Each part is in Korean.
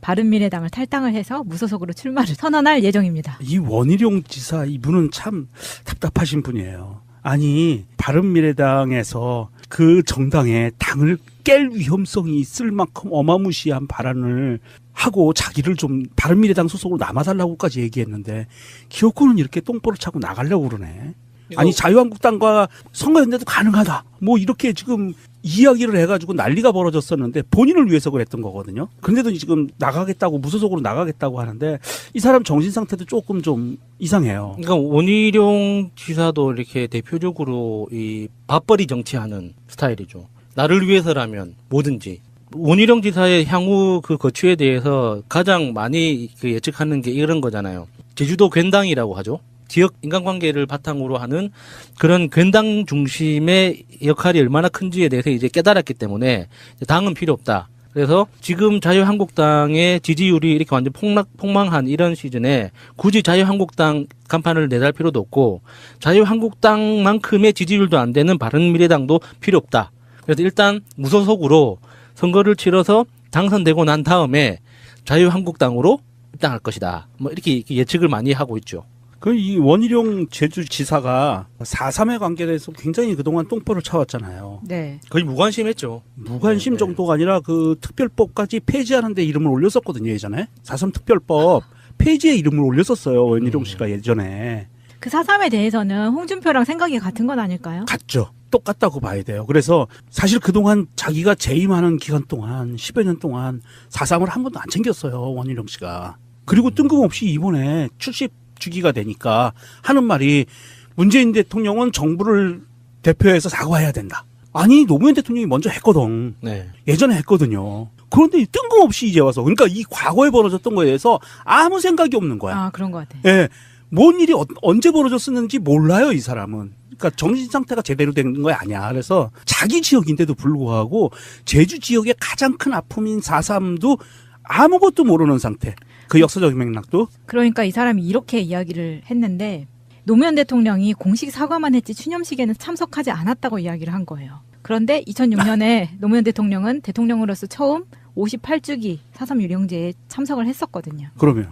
바른미래당을 탈당을 해서 무소속으로 출마를 선언할 예정입니다. 이 원희룡 지사 이분은 참 답답하신 분이에요. 아니 바른미래당에서 그 정당의 당을 깰 위험성이 있을 만큼 어마무시한 발언을 하고 자기를 좀 바른미래당 소속으로 남아달라고까지 얘기했는데 기어코는 이렇게 똥보를 차고 나가려고 그러네. 아니 자유한국당과 선거연대도 가능하다. 뭐 이렇게 지금 이야기를 해가지고 난리가 벌어졌었는데 본인을 위해서 그랬던 거거든요. 근데도 지금 나가겠다고 무소속으로 나가겠다고 하는데 이 사람 정신 상태도 조금 좀 이상해요. 그러니까 원희룡 지사도 이렇게 대표적으로 이 밥벌이 정치하는 스타일이죠. 나를 위해서라면 뭐든지. 원희룡 지사의 향후 그 거취에 대해서 가장 많이 그 예측하는 게 이런 거잖아요. 제주도 괜당이라고 하죠. 지역 인간관계를 바탕으로 하는 그런 괜당 중심의 역할이 얼마나 큰지에 대해서 이제 깨달았기 때문에 당은 필요 없다. 그래서 지금 자유한국당의 지지율이 이렇게 완전 폭락, 폭망한 이런 시즌에 굳이 자유한국당 간판을 내달 필요도 없고 자유한국당만큼의 지지율도 안 되는 바른미래당도 필요 없다. 그래서 일단 무소속으로 선거를 치러서 당선되고 난 다음에 자유한국당으로 입당할 것이다. 뭐 이렇게 예측을 많이 하고 있죠. 그 이 원희룡 제주지사가 4.3에 관계돼서 굉장히 그동안 똥보를 차왔잖아요. 네. 거의 무관심했죠. 무관심 네, 네. 정도가 아니라 그 특별법까지 폐지하는데 이름을 올렸었거든요 예전에 4.3 특별법 폐지에 이름을 올렸었어요 원희룡 음. 씨가 예전에 그 사삼에 대해서는 홍준표랑 생각이 같은 건 아닐까요? 같죠 똑같다고 봐야 돼요 그래서 사실 그동안 자기가 재임하는 기간 동안 10여 년 동안 4.3을 한 번도 안 챙겼어요 원희룡 씨가 그리고 뜬금없이 이번에 출시 주기가 되니까 하는 말이 문재인 대통령은 정부를 대표해서 사과해야 된다 아니 노무현 대통령이 먼저 했거든 네. 예전에 했거든요. 그런데 뜬금없이 이제 와서 그러니까 이 과거에 벌어졌던 거에 대해서 아무 생각이 없는 거야. 아 그런 것 같아. 예. 뭔 일이 어- 언제 벌어졌었는지 몰라요, 이 사람은. 그러니까 정신 상태가 제대로 된 거 아니야. 그래서 자기 지역인데도 불구하고 제주 지역의 가장 큰 아픔인 4.3도 아무것도 모르는 상태. 그 역사적 맥락도 그러니까 이 사람이 이렇게 이야기를 했는데 노무현 대통령이 공식 사과만 했지 추념식에는 참석하지 않았다고 이야기를 한 거예요. 그런데 2006년에 노무현 대통령은 대통령으로서 처음 58주기 4.3 유령제에 참석을 했었거든요. 그러면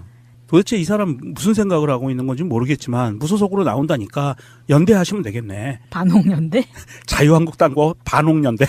도대체 이 사람 무슨 생각을 하고 있는 건지 모르겠지만 무소속으로 나온다니까 연대하시면 되겠네. 반홍연대? 자유한국당과 반옥연대.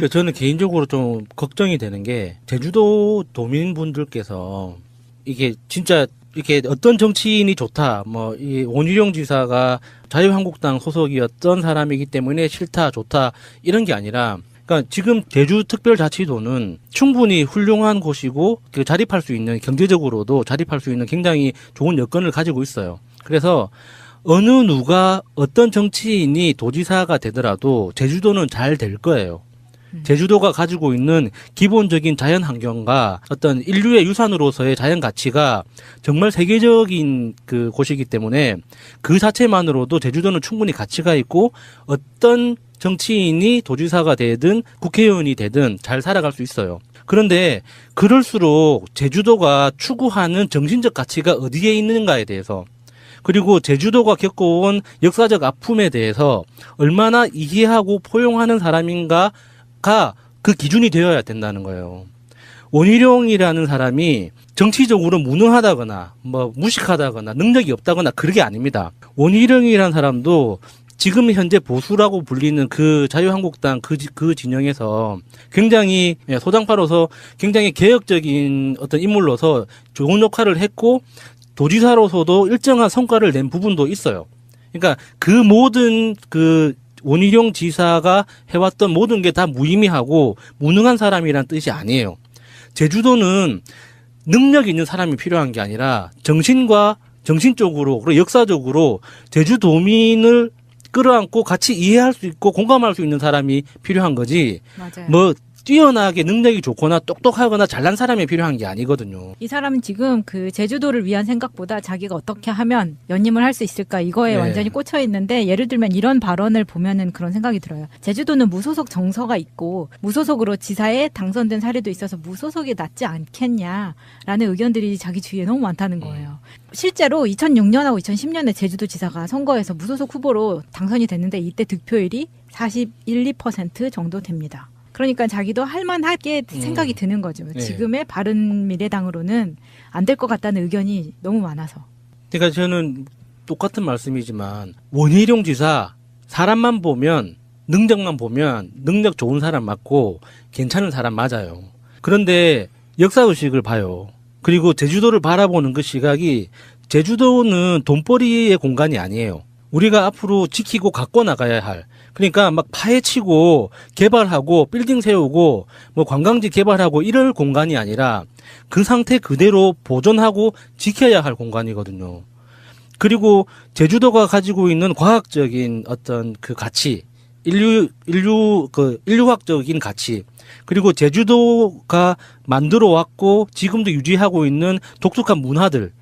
그 저는 개인적으로 좀 걱정이 되는 게 제주도 도민분들께서 이게 진짜 이렇게 어떤 정치인이 좋다 뭐 이 원희룡 지사가 자유한국당 소속이었던 사람이기 때문에 싫다 좋다 이런 게 아니라 그러니까 지금 제주특별자치도는 충분히 훌륭한 곳이고 그 자립할 수 있는 경제적으로도 자립할 수 있는 굉장히 좋은 여건을 가지고 있어요. 그래서 어느 누가 어떤 정치인이 도지사가 되더라도 제주도는 잘 될 거예요. 제주도가 가지고 있는 기본적인 자연 환경과 어떤 인류의 유산으로서의 자연 가치가 정말 세계적인 그 곳이기 때문에 그 자체만으로도 제주도는 충분히 가치가 있고 어떤 정치인이 도지사가 되든 국회의원이 되든 잘 살아갈 수 있어요. 그런데 그럴수록 제주도가 추구하는 정신적 가치가 어디에 있는가에 대해서 그리고 제주도가 겪어온 역사적 아픔에 대해서 얼마나 이해하고 포용하는 사람인가 가그 기준이 되어야 된다는 거예요. 원희룡이라는 사람이 정치적으로 무능하다거나 뭐 무식하다거나 능력이 없다거나 그게 아닙니다. 원희룡이라는 사람도 지금 현재 보수라고 불리는 그 자유한국당 그, 지- 그 진영에서 굉장히 예, 소장파로서 굉장히 개혁적인 어떤 인물로서 좋은 역할을 했고 도지사로서도 일정한 성과를 낸 부분도 있어요. 그러니까 그 모든 그 원희룡 지사가 해왔던 모든 게 다 무의미하고 무능한 사람이란 뜻이 아니에요. 제주도는 능력 있는 사람이 필요한 게 아니라 정신과 정신적으로 그리고 역사적으로 제주도민을 끌어안고 같이 이해할 수 있고 공감할 수 있는 사람이 필요한 거지. 맞아요. 뭐 뛰어나게 능력이 좋거나 똑똑하거나 잘난 사람이 필요한 게 아니거든요. 이 사람은 지금 그 제주도를 위한 생각보다 자기가 어떻게 하면 연임을 할 수 있을까 이거에 네. 완전히 꽂혀 있는데 예를 들면 이런 발언을 보면은 그런 생각이 들어요. 제주도는 무소속 정서가 있고 무소속으로 지사에 당선된 사례도 있어서 무소속이 낫지 않겠냐라는 의견들이 자기 주위에 너무 많다는 거예요. 실제로 2006년하고 2010년에 제주도 지사가 선거에서 무소속 후보로 당선이 됐는데 이때 득표율이 41, 2% 정도 됩니다. 그러니까 자기도 할만하게 음. 생각이 드는 거죠. 네. 지금의 바른 미래당으로는 안 될 것 같다는 의견이 너무 많아서. 그러니까 저는 똑같은 말씀이지만 원희룡 지사 사람만 보면 능력만 보면 능력 좋은 사람 맞고 괜찮은 사람 맞아요. 그런데 역사 의식을 봐요. 그리고 제주도를 바라보는 그 시각이 제주도는 돈벌이의 공간이 아니에요. 우리가 앞으로 지키고 갖고 나가야 할 그러니까 막 파헤치고 개발하고 빌딩 세우고 뭐 관광지 개발하고 이럴 공간이 아니라 그 상태 그대로 보존하고 지켜야 할 공간이거든요. 그리고 제주도가 가지고 있는 과학적인 어떤 그 가치, 인류 인류 그 인류학적인 가치, 그리고 제주도가 만들어 왔고 지금도 유지하고 있는 독특한 문화들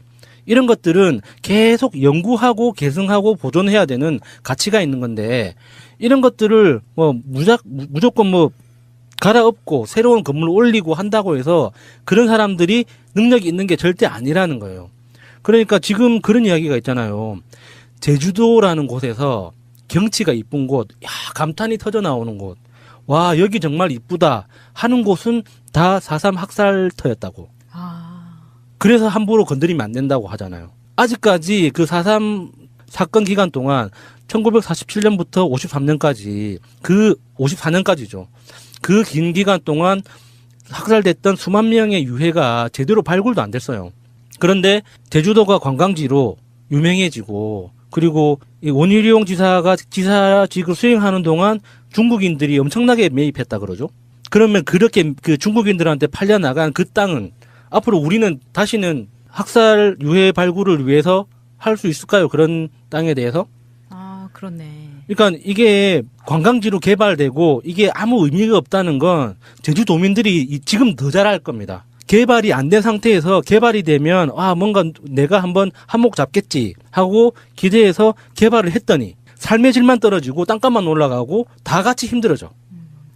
이런 것들은 계속 연구하고 계승하고 보존해야 되는 가치가 있는 건데 이런 것들을 뭐 무작 무조건 뭐 갈아엎고 새로운 건물을 올리고 한다고 해서 그런 사람들이 능력이 있는 게 절대 아니라는 거예요. 그러니까 지금 그런 이야기가 있잖아요. 제주도라는 곳에서 경치가 이쁜 곳, 야, 감탄이 터져 나오는 곳. 와, 여기 정말 이쁘다 하는 곳은 다 4.3 학살터였다고. 아, 그래서 함부로 건드리면 안 된다고 하잖아요. 아직까지 그 4.3 사건 기간 동안 1947년부터 53년까지 그 54년까지죠. 그 긴 기간 동안 학살됐던 수만 명의 유해가 제대로 발굴도 안 됐어요. 그런데 제주도가 관광지로 유명해지고 그리고 이 원희룡 지사가 지사직을 수행하는 동안 중국인들이 엄청나게 매입했다 그러죠. 그러면 그렇게 그 중국인들한테 팔려 나간 그 땅은 앞으로 우리는 다시는 학살 유해 발굴을 위해서 할 수 있을까요? 그런 땅에 대해서? 아, 그렇네. 그러니까 이게 관광지로 개발되고 이게 아무 의미가 없다는 건 제주도민들이 이- 지금 더 잘할 겁니다. 개발이 안 된 상태에서 개발이 되면 아 뭔가 내가 한번 한몫 잡겠지 하고 기대해서 개발을 했더니 삶의 질만 떨어지고 땅값만 올라가고 다 같이 힘들어져.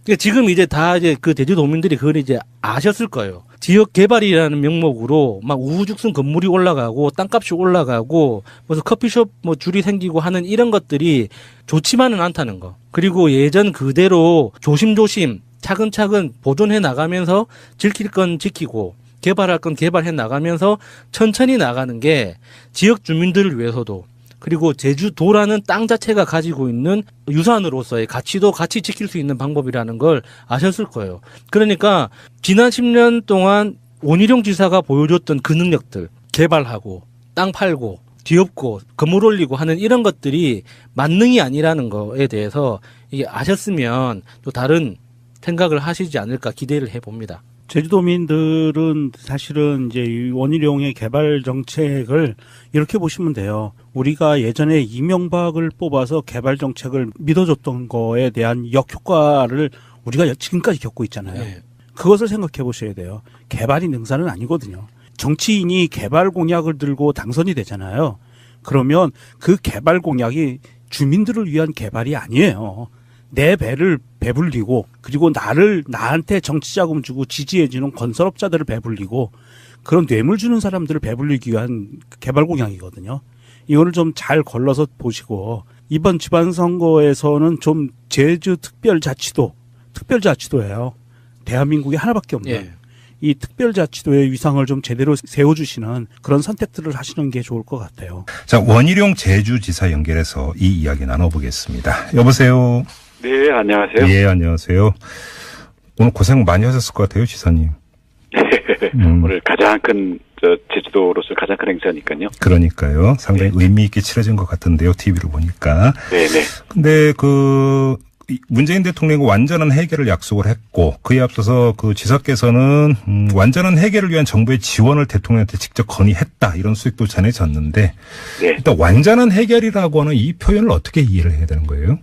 그러니까 지금 이제 다 이제 그 제주도민들이 그걸 이제 아셨을 거예요. 지역 개발이라는 명목으로 막 우후죽순 건물이 올라가고 땅값이 올라가고 무슨 커피숍 뭐 줄이 생기고 하는 이런 것들이 좋지만은 않다는 거. 그리고 예전 그대로 조심조심 차근차근 보존해 나가면서 지킬 건 지키고 개발할 건 개발해 나가면서 천천히 나가는 게 지역 주민들을 위해서도 그리고 제주도라는 땅 자체가 가지고 있는 유산으로서의 가치도 같이 지킬 수 있는 방법이라는 걸 아셨을 거예요. 그러니까 지난 10년 동안 원희룡 지사가 보여줬던 그 능력들 개발하고 땅 팔고 뒤엎고 건물 올리고 하는 이런 것들이 만능이 아니라는 거에 대해서 이게 아셨으면 또 다른 생각을 하시지 않을까 기대를 해봅니다. 제주도민들은 사실은 이제 이 원희룡의 개발 정책을 이렇게 보시면 돼요. 우리가 예전에 이명박을 뽑아서 개발 정책을 믿어줬던 거에 대한 역효과를 우리가 지금까지 겪고 있잖아요. 네. 그것을 생각해 보셔야 돼요. 개발이 능사는 아니거든요. 정치인이 개발 공약을 들고 당선이 되잖아요. 그러면 그 개발 공약이 주민들을 위한 개발이 아니에요. 내 배를 배불리고 그리고 나를 나한테 정치 자금 주고 지지해 주는 건설업자들을 배불리고 그런 뇌물 주는 사람들을 배불리기 위한 개발 공약이거든요. 이거를 좀 잘 걸러서 보시고 이번 지방선거에서는 좀 제주 특별자치도 특별자치도예요. 대한민국에 하나밖에 없는 예. 이 특별자치도의 위상을 좀 제대로 세워주시는 그런 선택들을 하시는 게 좋을 것 같아요. 자, 원희룡 제주지사 연결해서 이 이야기 나눠보겠습니다. 여보세요. 네, 안녕하세요. 예, 안녕하세요. 오늘 고생 많이 하셨을 것 같아요, 지사님. 음. 오늘 가장 큰, 저, 제주도로서 가장 큰 행사니까요. 그러니까요. 상당히 의미 있게 치러진 것 같은데요, TV로 보니까. 네네. 근데 그, 이 문재인 대통령과 완전한 해결을 약속을 했고, 그에 앞서서 그 지사께서는, 음, 완전한 해결을 위한 정부의 지원을 대통령한테 직접 건의했다, 이런 수익도 전해졌는데, 네. 일단 완전한 해결이라고 하는 이 표현을 어떻게 이해를 해야 되는 거예요?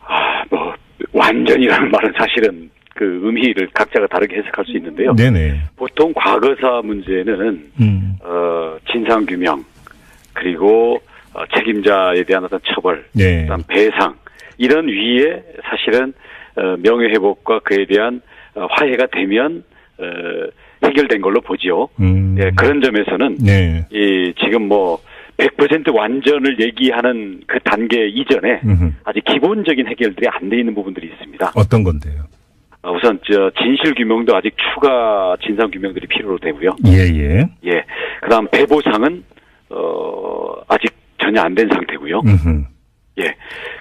아, 뭐, 완전이라는 말은 사실은 그 의미를 각자가 다르게 해석할 수 있는데요. 네네. 보통 과거사 문제는, 음, 어, 진상 규명, 그리고 어, 책임자에 대한 어떤 처벌, 네. 그다음 배상, 이런 위에 사실은, 어, 명예 회복과 그에 대한 어, 화해가 되면, 어, 해결된 걸로 보지요. 음. 예, 그런 점에서는 네. 이 지금 뭐 100% 완전을 얘기하는 그 단계 이전에 음흠. 아직 기본적인 해결들이 안 돼 있는 부분들이 있습니다. 어떤 건데요? 어, 우선 저 진실 규명도 아직 추가 진상 규명들이 필요로 되고요. 예, 예. 예. 그다음 배보상은 어 아직 전혀 안 된 상태고요. 음흠. 예.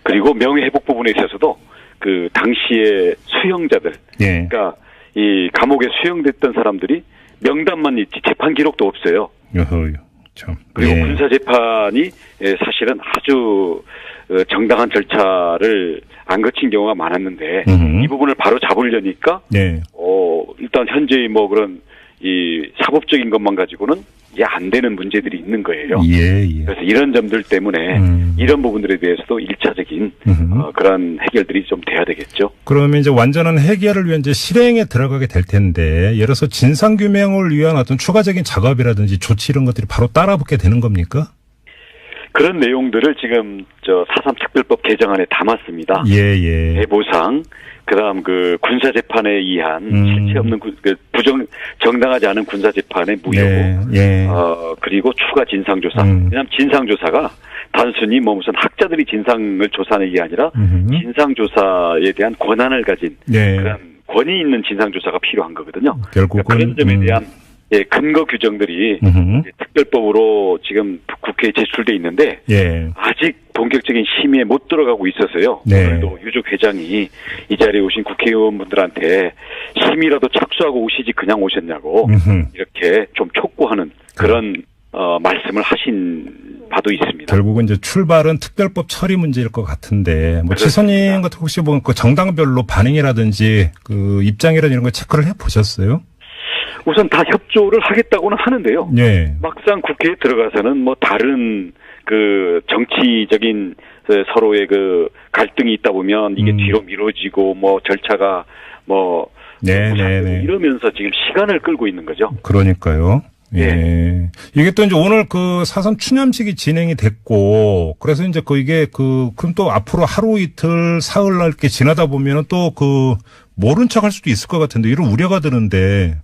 그리고 명예 회복 부분에 있어서도 그 당시에 수형자들, 예. 그러니까 이 감옥에 수형됐던 사람들이 명단만 있지 재판 기록도 없어요. 여허, 참. 그리고 예. 군사 재판이 예, 사실은 아주 어, 정당한 절차를 안 거친 경우가 많았는데 음흠. 이 부분을 바로 잡으려니까 예. 어 일단 현재의 뭐 그런 이 사법적인 것만 가지고는 이게 안 되는 문제들이 있는 거예요. 예, 예. 그래서 이런 점들 때문에 음. 이런 부분들에 대해서도 일차적인. 어, 그런 해결들이 좀 돼야 되겠죠. 그러면 이제 완전한 해결을 위한 이제 실행에 들어가게 될 텐데, 예를 들어서 진상규명을 위한 어떤 추가적인 작업이라든지 조치 이런 것들이 바로 따라붙게 되는 겁니까? 그런 내용들을 지금 저 사삼 특별법 개정안에 담았습니다. 예, 예. 배보상, 그다음 그 군사 재판에 의한 음. 실체 없는 군- 그 부정 정당하지 않은 군사 재판의 무효, 네, 예. 어 그리고 추가 진상 조사. 음. 왜냐하면 진상 조사가 단순히 뭐 무슨 학자들이 진상을 조사하는 게 아니라 음흠. 진상 조사에 대한 권한을 가진 네. 그런 권위 있는 진상 조사가 필요한 거거든요. 결국은 그런 점에 음. 대한 예, 근거 규정들이 음흠. 특별법으로 지금 국회에 제출돼 있는데 예. 아직 본격적인 심의에 못 들어가고 있어서요. 네. 오늘도 유족 회장이 이 자리에 오신 국회의원분들한테 심의라도 착수하고 오시지 그냥 오셨냐고 음흠. 이렇게 좀 촉구하는 그런 어, 말씀을 하신 바도 있습니다. 결국은 이제 출발은 특별법 처리 문제일 것 같은데, 뭐. 지선님 같은 혹시 뭐 그 정당별로 반응이라든지 그 입장이라든지 이런 거 체크를 해 보셨어요? 우선 다 협조를 하겠다고는 하는데요. 예. 막상 국회에 들어가서는 뭐 다른 그 정치적인 그 서로의 그 갈등이 있다 보면 이게 음. 뒤로 미뤄지고 뭐 절차가 뭐 네, 네, 네. 이러면서 지금 시간을 끌고 있는 거죠. 그러니까요. 예. 예. 이게 또 이제 오늘 그 사삼 추념식이 진행이 됐고, 그래서 이제 그 이게 그, 그럼 또 앞으로 하루 이틀, 사흘날 이렇게 지나다 보면은 또 그, 모른 척 할 수도 있을 것 같은데, 이런 우려가 드는데,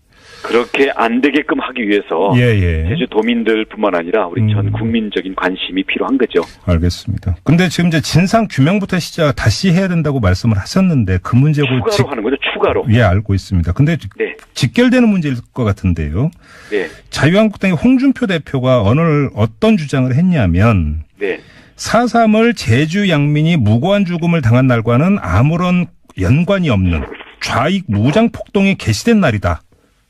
그렇게 안 되게끔 하기 위해서 예, 예. 제주도민들뿐만 아니라 우리 음. 전 국민적인 관심이 필요한 거죠. 알겠습니다. 근데 지금 이제 진상 규명부터 시작, 다시 해야 된다고 말씀을 하셨는데, 그 문제고. 추가로 직- 하는 거죠. 추가로. 예, 알고 있습니다. 근데 네, 직결되는 문제일 것 같은데요. 네, 자유한국당의 홍준표 대표가 오늘 어떤 주장을 했냐면, 네. 4.3을 제주 양민이 무고한 죽음을 당한 날과는 아무런 연관이 없는 좌익 무장 폭동이 개시된 날이다.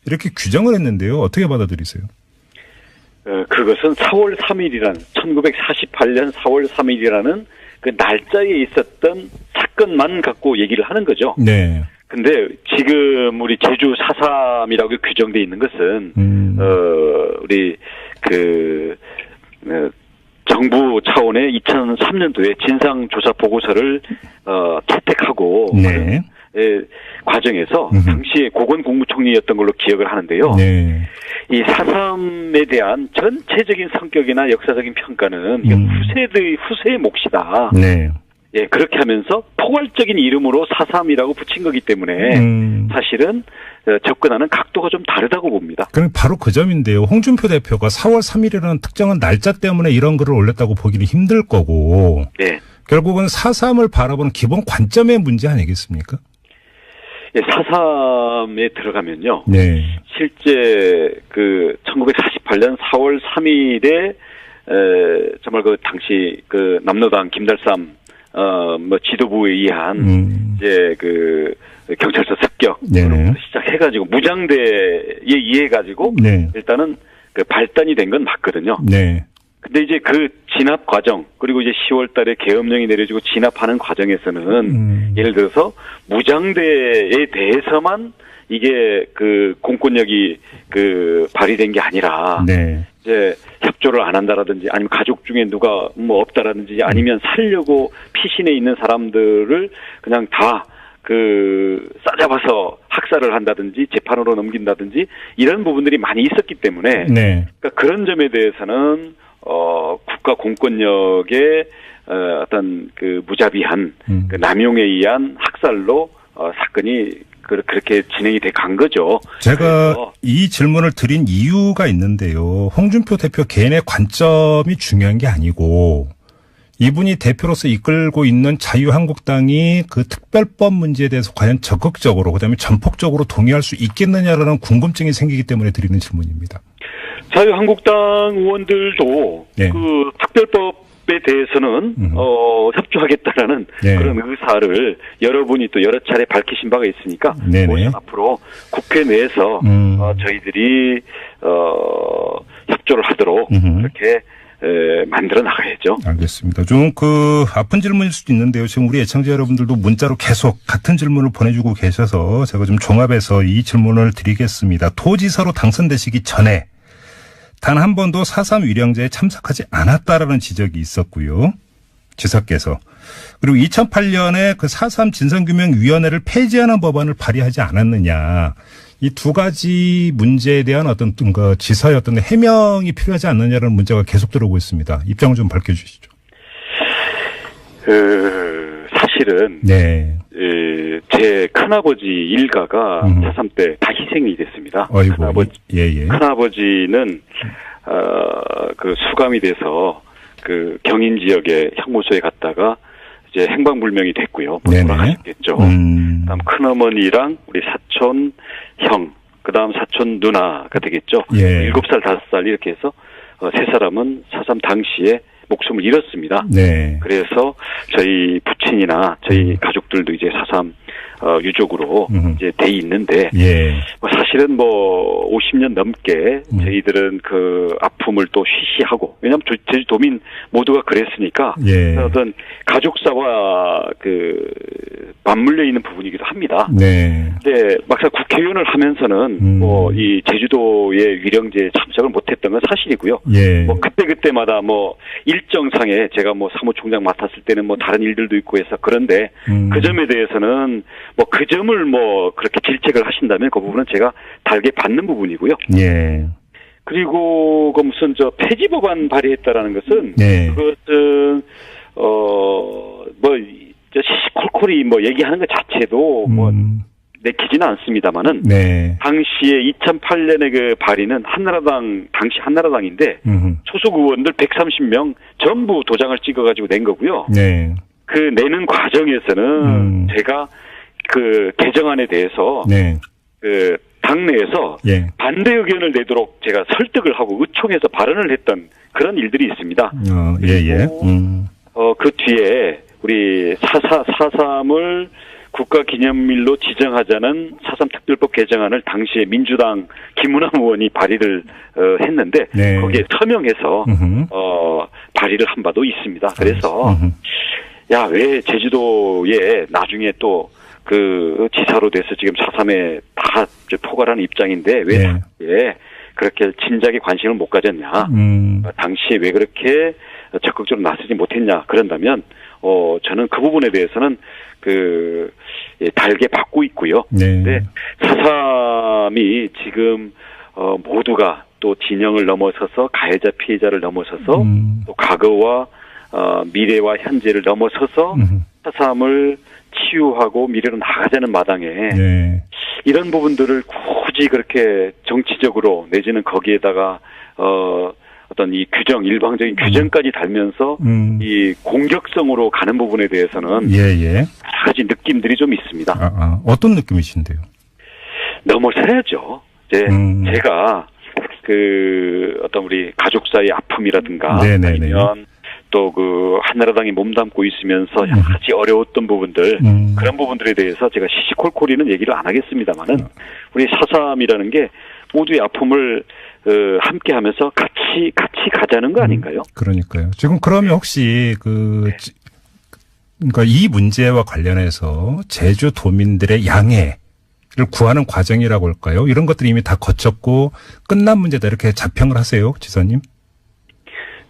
이렇게 규정을 했는데요. 어떻게 받아들이세요? 어, 그것은 4월 3일이라는 1948년 4월 3일이라는 그 날짜에 있었던 사건만 갖고 얘기를 하는 거죠. 네. 근데 지금 우리 제주 4.3이라고 규정돼 있는 것은 음. 어 우리 그 어, 정부 차원의 2003년도에 진상 조사 보고서를 어 채택하고 네. 예, 과정에서 음흠. 당시에 고건 국무총리였던 걸로 기억을 하는데요. 네. 이 사삼에 대한 전체적인 성격이나 역사적인 평가는 음. 후세의 후세의 몫이다. 네. 예, 그렇게 하면서 포괄적인 이름으로 사삼이라고 붙인 거기 때문에 음. 사실은 어, 접근하는 각도가 좀 다르다고 봅니다. 그럼 바로 그 점인데요. 홍준표 대표가 4월 3일이라는 특정한 날짜 때문에 이런 글을 올렸다고 보기는 힘들 거고 예. 결국은 4.3을 바라보는 기본 관점의 문제 아니겠습니까? 예, 사삼에 들어가면요. 네. 실제 그 1948년 4월 3일에 에, 정말 그 당시 그 남로당 김달삼 어뭐 지도부에 의한 음. 이제 그 경찰서 습격 네네. 시작해가지고 무장대에 의해가지고 네. 일단은 그 발단이 된 건 맞거든요. 네. 근데 이제 그 진압 과정 그리고 이제 10월 달에 계엄령이 내려지고 진압하는 과정에서는 음. 예를 들어서 무장대에 대해서만 이게 그 공권력이 그 발휘된 게 아니라 네. 이제 협조를 안 한다라든지 아니면 가족 중에 누가 뭐 없다라든지 아니면 살려고 피신해 있는 사람들을 그냥 다 그 싸잡아서 학살을 한다든지 재판으로 넘긴다든지 이런 부분들이 많이 있었기 때문에 네. 그러니까 그런 점에 대해서는 어 국가 공권력의 어, 어떤 그 무자비한 음. 그 남용에 의한 학살로 어, 사건이 그- 그렇게 진행이 돼 간 거죠. 제가 이 질문을 드린 이유가 있는데요. 홍준표 대표 개인의 관점이 중요한 게 아니고 이분이 대표로서 이끌고 있는 자유한국당이 그 특별법 문제에 대해서 과연 적극적으로 그다음에 전폭적으로 동의할 수 있겠느냐라는 궁금증이 생기기 때문에 드리는 질문입니다. 자유한국당 의원들도 네. 그 특별법 에 대해서는 음. 어, 협조하겠다라는 네. 그런 의사를 여러분이 또 여러 차례 밝히신 바가 있으니까 네네. 앞으로 국회 내에서 음. 어, 저희들이 어, 협조를 하도록 음흠. 그렇게 에, 만들어 나가야죠. 알겠습니다. 좀 그 아픈 질문일 수도 있는데요. 지금 우리 애청자 여러분들도 문자로 계속 같은 질문을 보내주고 계셔서 제가 좀 종합해서 이 질문을 드리겠습니다. 도지사로 당선되시기 전에 단 한 번도 4.3 위령제에 참석하지 않았다라는 지적이 있었고요. 지사께서. 그리고 2008년에 그 4.3 진상규명위원회를 폐지하는 법안을 발의하지 않았느냐. 이 두 가지 문제에 대한 어떤 그 지사의 어떤 해명이 필요하지 않느냐라는 문제가 계속 들어오고 있습니다. 입장을 좀 밝혀주시죠. 그 사실은 네. 에, 제 큰아버지 일가가 음. 차3 때다 희생이 됐습니다. 어이고. 큰아버지, 예, 예. 큰아버지는 어, 그 수감이 돼서 그 경인 지역의 형무소에 갔다가 이제 행방불명이 됐고요. 돌아가셨겠죠. 음. 그다음 큰어머니랑 우리 사촌 형, 그 다음 사촌 누나가 되겠죠. 예. 일곱 살 다섯 살 이렇게 해서 어, 세 사람은 사삼 당시에 목숨을 잃었습니다. 네. 그래서 저희 부친이나 저희 가족들도 이제 사삼 어, 유족으로 음. 이제 돼 있는데 예. 뭐 사실은 뭐 50년 넘게 음. 저희들은 그 아픔을 또 쉬쉬하고 왜냐하면 저- 제주도민 모두가 그랬으니까 예. 어떤 가족사와 그 맞물려 있는 부분이기도 합니다. 네. 근데 막상 국회의원을 하면서는 음. 뭐이 제주도의 위령제에 참석을 못했던 건 사실이고요. 예. 뭐 그때 그때마다 뭐 일정상에 제가 뭐 사무총장 맡았을 때는 뭐 다른 일들도 있고 해서 그런데 음. 그 점에 대해서는 뭐 그 점을 뭐 그렇게 질책을 하신다면 그 부분은 제가 달게 받는 부분이고요. 예. 그리고 그 무슨 저 폐지 법안 발의했다라는 것은 네. 그것은 어뭐 시시콜콜이 뭐 얘기하는 것 자체도 뭐 음. 내키지는 않습니다만은 네. 당시에 2008년에 그 발의는 한나라당 당시 한나라당인데 음. 소속 의원들 130명 전부 도장을 찍어가지고 낸 거고요. 네. 그 내는 과정에서는 음. 제가 그 개정안에 대해서 네. 그 당내에서 예. 반대 의견을 내도록 제가 설득을 하고 의총해서 발언을 했던 그런 일들이 있습니다. 어, 예, 예. 음. 어, 그 뒤에 우리 사사, 사삼을 국가 기념일로 지정하자는 사삼 특별법 개정안을 당시에 민주당 김문환 의원이 발의를 어, 했는데 네. 거기에 서명해서 음흠. 어, 발의를 한 바도 있습니다. 그래서. 야 왜 제주도에 나중에 또 그 지사로 돼서 지금 사삼에 다 포괄하는 입장인데 왜 네. 예, 그렇게 진작에 관심을 못 가졌냐? 음. 어, 당시에 왜 그렇게 적극적으로 나서지 못했냐 그런다면 어 저는 그 부분에 대해서는 그 예, 달게 받고 있고요. 네. 네. 사삼이 지금 어 모두가 또 진영을 넘어서서 가해자 피해자를 넘어서서 음. 또 과거와 어 미래와 현재를 넘어서서 음. 사삼을 치유하고 미래로 나가자는 마당에 네. 이런 부분들을 굳이 그렇게 정치적으로 내지는 거기에다가 어 어떤 이 규정 일방적인 규정까지 달면서 음. 이 공격성으로 가는 부분에 대해서는 예, 예. 여러 가지 느낌들이 좀 있습니다. 아, 아. 어떤 느낌이신데요? 넘어서야죠. 이제 음. 제가 그 어떤 우리 가족 사이 아픔이라든가 네네네. 아니면 또 그 한나라당이 몸담고 있으면서 여러 가지 어려웠던 부분들 음. 그런 부분들에 대해서 제가 시시콜콜이는 얘기를 안 하겠습니다만은 우리 사삼이라는 게 모두의 아픔을 어, 함께 하면서 같이 같이 가자는 거 아닌가요? 그러니까요. 지금 그러면 혹시 그 지- 그러니까 이 문제와 관련해서 제주 도민들의 양해 를 구하는 과정이라고 할까요? 이런 것들이 이미 다 거쳤고 끝난 문제다 이렇게 자평을 하세요, 지사님?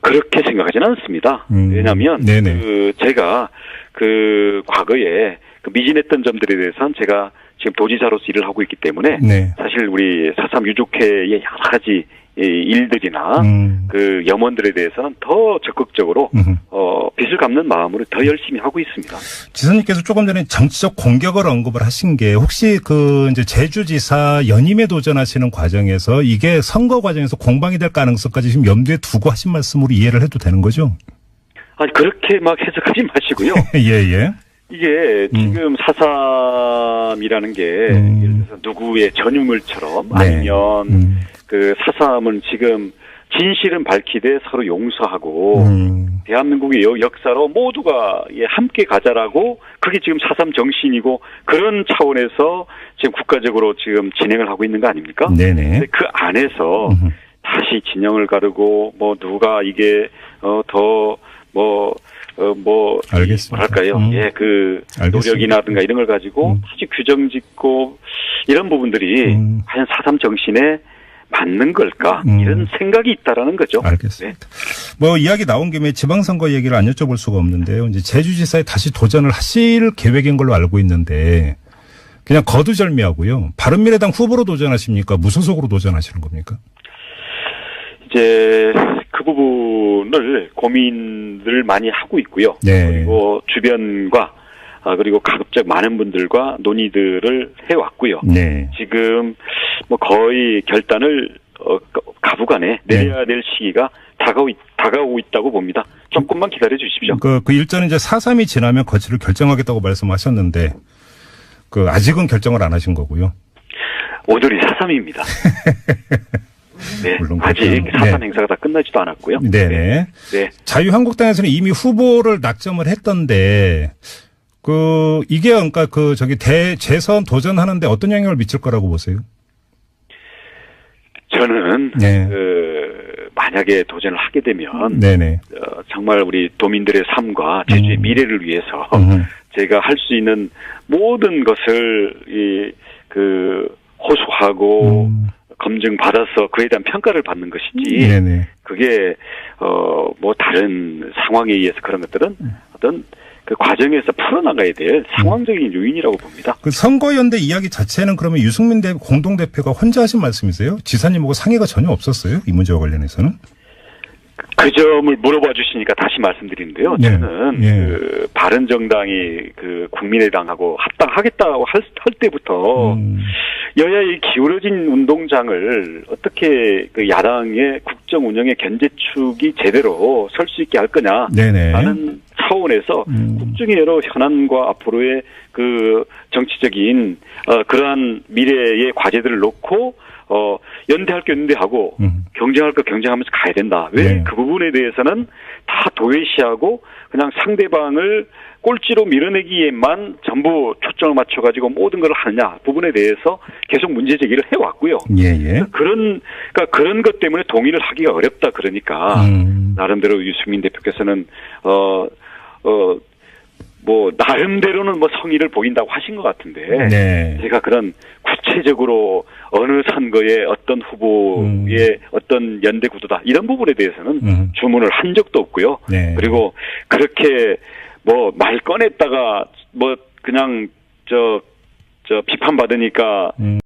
그렇게 생각하지는 않습니다. 음, 왜냐하면 네네. 그 제가 그 과거에 그 미진했던 점들에 대해서는 제가 지금 도지사로서 일을 하고 있기 때문에 네. 사실 우리 4.3 유족회의 여러 가지 이 일들이나 음. 그 염원들에 대해서는 더 적극적으로 음흠. 어, 빚을 갚는 마음으로 더 열심히 하고 있습니다. 지사님께서 조금 전에 정치적 공격을 언급을 하신 게 혹시 그 이제 제주지사 연임에 도전하시는 과정에서 이게 선거 과정에서 공방이 될 가능성까지 지금 염두에 두고 하신 말씀으로 이해를 해도 되는 거죠? 아니 그렇게 막 해석하지 마시고요. 예, 예. 이게 지금 4.3이라는 게 음. 예를 들어서 누구의 전유물처럼 네. 아니면 음. 그 4.3은 지금 진실은 밝히되 서로 용서하고 음. 대한민국의 여- 역사로 모두가 예, 함께 가자라고 그게 지금 4.3 정신이고 그런 차원에서 지금 국가적으로 지금 진행을 하고 있는 거 아닙니까? 네네. 그 안에서 음흠. 다시 진영을 가르고 뭐 누가 이게 어더 뭐 어, 뭐, 알겠습니다. 뭐랄까요? 음. 예, 그, 알겠습니다. 노력이라든가 이런 걸 가지고 음. 다시 규정 짓고, 이런 부분들이 음. 과연 4.3 정신에 맞는 걸까? 음. 이런 생각이 있다라는 거죠. 알겠습니다. 뭐 이야기 나온 김에 지방선거 얘기를 안 여쭤볼 수가 없는데요. 이제 제주지사에 다시 도전을 하실 계획인 걸로 알고 있는데 그냥 거두절미하고요. 바른미래당 후보로 도전하십니까? 무소속으로 도전하시는 겁니까? 이제 그 부분을 고민을 많이 하고 있고요. 네. 그리고 주변과 아, 그리고 가급적 많은 분들과 논의들을 해왔고요. 네. 지금 뭐 거의 결단을 어, 가부간에 네. 내려야 될 시기가 다가오, 다가오고 있다고 봅니다. 조금만 기다려 주십시오. 그, 그 일전에 이제 4.3이 지나면 거취를 결정하겠다고 말씀하셨는데 그 아직은 결정을 안 하신 거고요. 오늘이 4.3입니다. 네, 물론 아직 그렇죠. 4.3 네. 행사가 다 끝나지도 않았고요. 네네. 네. 자유한국당에서는 이미 후보를 낙점을 했던데 그 이게 그러니까 그 저기 대 재선 도전하는데 어떤 영향을 미칠 거라고 보세요? 저는 네. 그 만약에 도전을 하게 되면 네네. 어, 정말 우리 도민들의 삶과 제주의 음. 미래를 위해서 음. 제가 할 수 있는 모든 것을 이 그 호소하고 음. 검증 받아서 그에 대한 평가를 받는 것이지 네네. 그게 어 뭐 다른 상황에 의해서 그런 것들은 음. 어떤 그 과정에서 풀어나가야 될 상황적인 요인이라고 봅니다. 그 선거연대 이야기 자체는 그러면 유승민 대 공동 대표가 혼자 하신 말씀이세요? 지사님하고 상의가 전혀 없었어요? 이 문제와 관련해서는? 그 점을 물어봐 주시니까 다시 말씀드리는데요. 네. 저는 예. 그 바른 정당이 그 국민의당하고 합당하겠다고 할, 할 때부터 음. 여야의 기울어진 운동장을 어떻게 그 야당의 국정 운영의 견제축이 제대로 설 수 있게 할 거냐 네네. 라는 차원에서 음. 국정의 여러 현안과 앞으로의 그 정치적인 어 그러한 미래의 과제들을 놓고 어 연대할 거 연대하고 음. 경쟁할 거 경쟁하면서 가야 된다. 왜 네. 그 부분에 대해서는 다 도외시하고 그냥 상대방을 꼴찌로 밀어내기에만 전부 초점을 맞춰가지고 모든 걸 하느냐 부분에 대해서 계속 문제 제기를 해왔고요. 예 예. 그런 그러니까 그런 것 때문에 동의를 하기가 어렵다 그러니까 음. 나름대로 유승민 대표께서는 어 어, 뭐 나름대로는 뭐 성의를 보인다고 하신 것 같은데 네. 제가 그런 구체적으로 어느 선거에 어떤 후보의 어떤 연대 구도다 이런 부분에 대해서는 음. 주문을 한 적도 없고요. 네. 그리고 그렇게 뭐 말 꺼냈다가 뭐 그냥 저저 비판 받으니까 음.